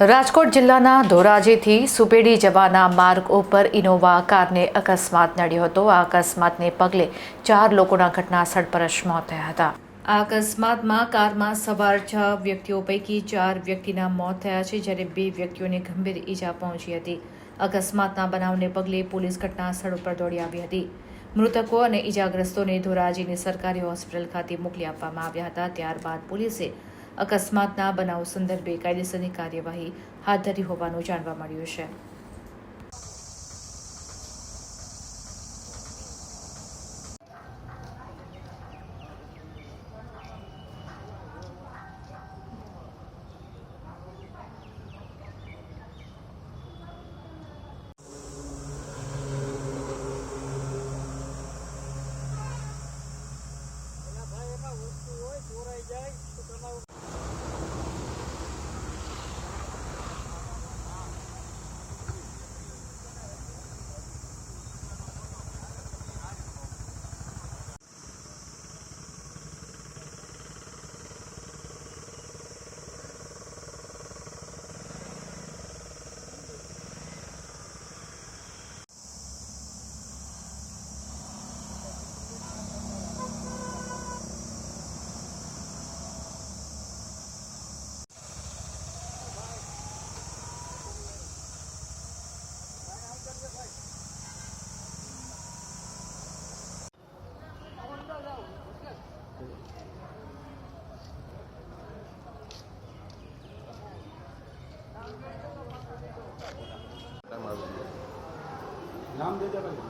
રાજકોટ જિલ્લાના ધોરાજીથી સુપેડી જવાના માર્ગ ઉપર ઇનોવા કારને અકસ્માત નડ્યો હતો. આ અકસ્માતને પગલે ચાર લોકોના ઘટનાસ્થળ પર જ મોત થયા હતા. આ અકસ્માતમાં કારમાં સવાર છ વ્યક્તિઓ પૈકી ચાર વ્યક્તિના મોત થયા છે, જ્યારે બે વ્યક્તિઓને ગંભીર ઈજા પહોંચી હતી. અકસ્માતના બનાવને પગલે પોલીસ ઘટના સ્થળ ઉપર દોડી આવી હતી. મૃતકો અને ઈજાગ્રસ્તોને ધોરાજીની સરકારી હોસ્પિટલ ખાતે મોકલી આપવામાં આવ્યા હતા. ત્યારબાદ પોલીસે અકસ્માતના બનાવ સંદર્ભે કાયદેસરની કાર્યવાહી હાથ ધરી હોવાનું જાણવા મળ્યું છે. નામ દેજો દે ભાઈ.